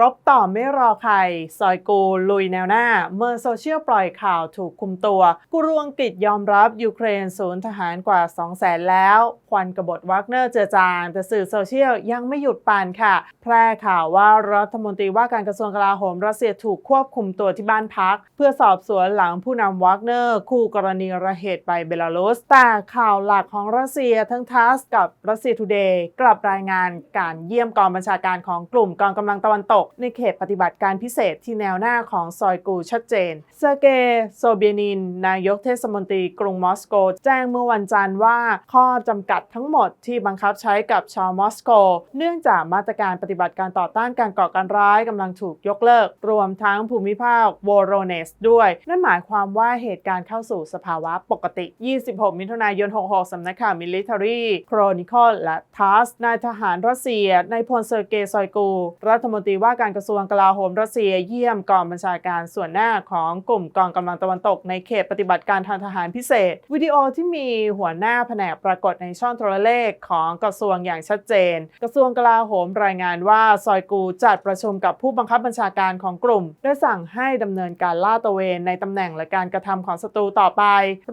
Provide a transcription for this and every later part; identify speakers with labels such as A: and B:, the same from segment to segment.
A: รบต่อไม่รอใคร ซอยกูลุยแนวหน้า เมื่อโซเชียลปล่อยข่าวถูกคุมตัว กูรวงกิจยอมรับยูเครนศูนย์ทหารกว่า 2 0 0แสนแล้ว ควันกบฏวักเนอร์เจอจาง แต่สื่อโซเชียลยังไม่หยุดปั่นค่ะ แพร่ข่าวว่ารัฐมนตรีว่าการกระทรวงกลาโหมรัสเซียถูกควบคุมตัวที่บ้านพัก เพื่อสอบสวนหลังผู้นำวักเนอร์ คู่กรณีระเหตุไปเบลารุสแต่ข่าวหลักของรัสเซียทั้งทัสกับรัสเซียทูเดย์กลับรายงานการเยี่ยมกองบัญชาการของกลุ่มกองกำลังตะวันตกในเขตปฏิบัติการพิเศษที่แนวหน้าของซอยกูชัดเจน เซอร์เกย์โซเบียนิน นายกเทศมนตรีกรุงมอสโก แจ้งเมื่อวันจันทร์ว่า ข้อจำกัดทั้งหมดที่บังคับใช้กับชาวมอสโก เนื่องจากมาตรการปฏิบัติการต่อต้านการก่อการร้ายกำลังถูกยกเลิก รวมทั้งภูมิภาควอโรเนสด้วย นั่นหมายความว่าเหตุการณ์เข้าสู่สภาวะปกติ 26 มิถุนายน 66 สำนักข่าว Military Chronicle และ TASS นายทหารรัสเซียนายพลเซอร์เกย์ซอยกู รัฐมนตรีว่าการกระทรวงกลาโหมรัสเซียเยี่ยมกองบัญชาการส่วนหน้าของกลุ่มกองกำลังตะวันตกในเขตปฏิบัติการทางทหารพิเศษ วิดีโอที่มีหัวหน้าแผนกปรากฏในช่องโทรเลขของกระทรวงอย่างชัดเจน กระทรวงกลาโหมรายงานว่าซอยกูจัดประชุมกับผู้บังคับบัญชาการของกลุ่มได้สั่งให้ดำเนินการล่าตะเวนในตำแหน่งและการกระทำของศัตรูต่อไป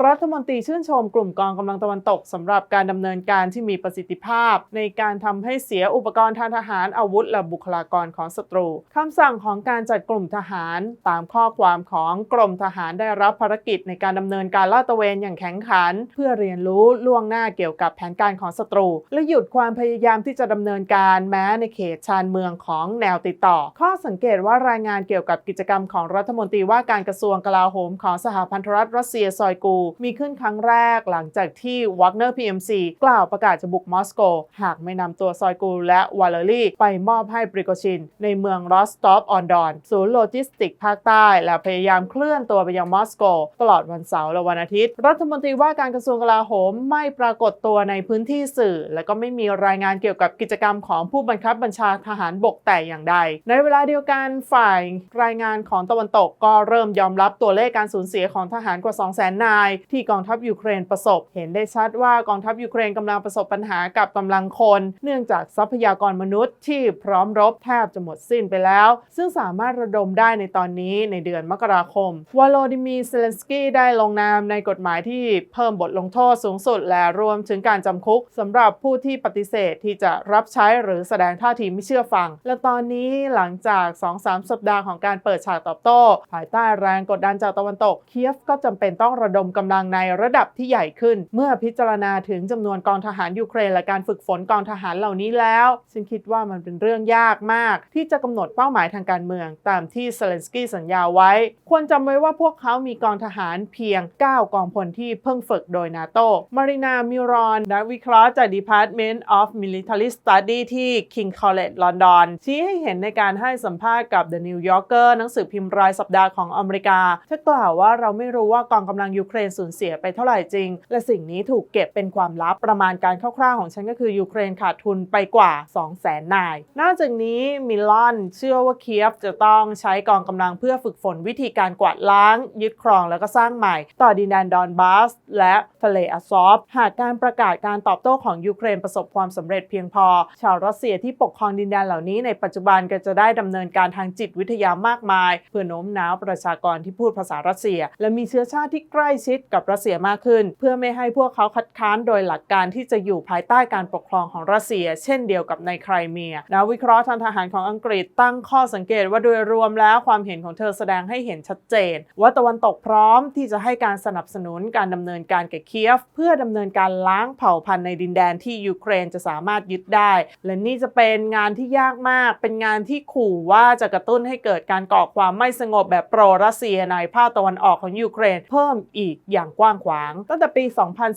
A: รัฐมนตรีชื่นชมกลุ่มกองกำลังตะวันตกสำหรับการดำเนินการที่มีประสิทธิภาพ ในการทำให้เสียอุปกรณ์ทางทหารอาวุธและบุคลากรของศัตรูคำสั่งของการจัดกลุ่มทหาร ตามข้อความของกรมทหารได้รับภารกิจในการดำเนินการลาดตระเวนอย่างแข็งขัน เพื่อเรียนรู้ล่วงหน้าเกี่ยวกับแผนการของศัตรู และหยุดความพยายามที่จะดำเนินการแม้ในเขตชานเมืองของแนวติดต่อ ข้อสังเกตว่ารายงานเกี่ยวกับกิจกรรมของรัฐมนตรีว่าการกระทรวงกลาโหมของสหพันธรัฐรัสเซียซอยกู มีขึ้นครั้งแรกหลังจากที่วักเนอร์ PMC กล่าวประกาศจะบุกมอสโก หากไม่นำตัวซอยกูและวาเลรีไปมอบให้ปริโกชินในเมืองรอสตอฟออนดอนศูนย์โลจิสติกภาคใต้ และพยายามเคลื่อนตัวไปยังมอสโก ตลอดวันเสาร์และวันอาทิตย์ รัฐมนตรีว่าการกระทรวงกลาโหมไม่ปรากฏตัวในพื้นที่สื่อ และก็ไม่มีรายงานเกี่ยวกับกิจกรรมของผู้บังคับบัญชาทหารบกแต่อย่างใด ในเวลาเดียวกันฝ่ายรายงานของตะวันตกก็เริ่มยอมรับตัวเลขการสูญเสียของทหารกว่า 2 0 0 0 0 0 นาย ที่กองทัพยูเครนประสบ เห็นได้ชัดว่ากองทัพยูเครนกำลังประสบปัญหากับกำลังคน เนื่องจากทรัพยากรมนุษย์ที่พร้อมรบแทบจะหมดสิ้นไปแล้ว ซึ่งสามารถระดมได้ในตอนนี้ในเดือนมกราคม วโลดิมีเซเลนสกี้ได้ลงนามในกฎหมายที่เพิ่มบทลงโทษสูงสุด และรวมถึงการจำคุกสำหรับผู้ที่ปฏิเสธที่จะรับใช้หรือแสดงท่าทีไม่เชื่อฟัง และตอนนี้หลังจาก 2-3 สัปดาห์ของการเปิดฉากตอบโต้ ภายใต้แรงกดดันจากตะวันตก เคียฟก็จำเป็นต้องระดมกำลังในระดับที่ใหญ่ขึ้น เมื่อพิจารณาถึงจำนวนกองทหารยูเครนและการฝึกฝนกองทหารเหล่านี้แล้วฉันคิดว่ามันเป็นเรื่องยากมาก ที่จะกำหนดเป้าหมายทางการเมือง ตามที่เซเลนสกี้สัญญาไว้ ควรจำไว้ว่าพวกเขามีกองทหารเพียง 9 กองพลที่เพิ่งฝึกโดยนาโตมารินามิรอน นักวิเคราะห์จาก Department of Military Study ที่ King College London ชี้ให้เห็นในการให้สัมภาษณ์กับ The New Yorker หนังสือพิมพ์รายสัปดาห์ของอเมริกาเธอกล่าวว่าเราไม่รู้ว่ากองกำลังยูเครนสูญเสียไปเท่าไหร่จริง และสิ่งนี้ถูกเก็บเป็นความลับประมาณการคร่าวๆของฉันก็คือยูเครนขาดทุนไปกว่า 200,000นายนอกจากนี้มิลอนเชื่อว่าเคียฟจะต้องใช้กองกำลังเพื่อฝึกฝนวิธีการกวาดล้าง ยึดครองแล้วก็สร้างใหม่ ต่อดินแดนดอนบาส และทะเลอาซอฟ หากการประกาศการตอบโต้ของยูเครนประสบความสำเร็จเพียงพอ ชาวรัสเซียที่ปกครองดินแดนเหล่านี้ในปัจจุบันก็จะได้ดำเนินการทางจิตวิทยามากมาย เพื่อโน้มน้าวประชากรที่พูดภาษารัสเซีย และมีเชื้อชาติที่ใกล้ชิดกับรัสเซียมากขึ้น เพื่อไม่ให้พวกเขาคัดค้านโดยหลักการที่จะอยู่ภายใต้การปกครองของรัสเซีย เช่นเดียวกับในไครเมียนักวิเคราะห์ทางทหารของอังกฤษตั้งข้อสังเกตว่าโดยรวมแล้วความเห็นของเธอแสดงให้เห็นชัดเจน ว่าตะวันตกพร้อมที่จะให้การสนับสนุนการดำเนินการแก่เคียฟ เพื่อดำเนินการล้างเผ่าพันธุ์ในดินแดนที่ยูเครนจะสามารถยึดได้ และนี่จะเป็นงานที่ยากมาก เป็นงานที่ขู่ว่าจะกระตุ้นให้เกิดการก่อความไม่สงบแบบโปรรัสเซียในภาคตะวันออกของยูเครน เพิ่มอีกอย่างกว้างขวาง ตั้งแต่ปี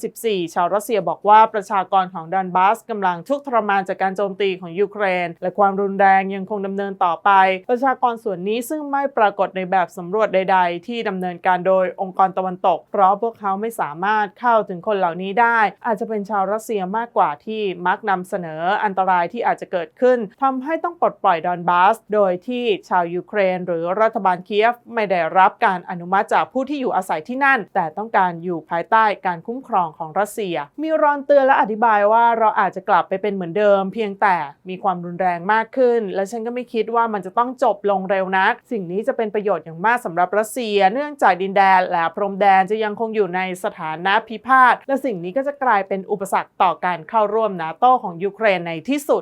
A: 2014 ชาวรัสเซียบอกว่าประชากรของดอนบาสกำลังทุกข์ทรมานจากการโจมตีของยูเครน และความรุนแรงยังคงดำเนินต่อไป ประชากรส่วนนี้ซึ่งไม่ปรากฏในแบบสำรวจใด ๆ ที่ดำเนินการโดยองค์กรตะวันตก เพราะพวกเขาไม่สามารถเข้าถึงคนเหล่านี้ได้ อาจจะเป็นชาวรัสเซียมากกว่าที่มักนำเสนออันตรายที่อาจจะเกิดขึ้นทำให้ต้องปลดปล่อยดอนบาส โดยที่ชาวยูเครน หรือรัฐบาลเคียฟไม่ได้รับการอนุมัติจากผู้ที่อยู่อาศัยที่นั่น แต่ต้องการอยู่ภายใต้การคุ้มครองของรัสเซีย มีรอนเตือนและอธิบายว่าเราอาจจะกลับไปเป็นเหมือนเดิม เพียงแต่มีความรุนแรงมากขึ้น และฉันก็ไม่คิดว่ามันจะต้องจบลงเร็วนัก สิ่งนี้จะเป็นประโยชน์อย่างมากสำหรับรัสเซีย เนื่องจากดินแดนและพรมแดนจะยังคงอยู่ในสถานะพิพาทและสิ่งนี้ก็จะกลายเป็นอุปสรรคต่อการเข้าร่วมนาโตของยูเครนในที่สุด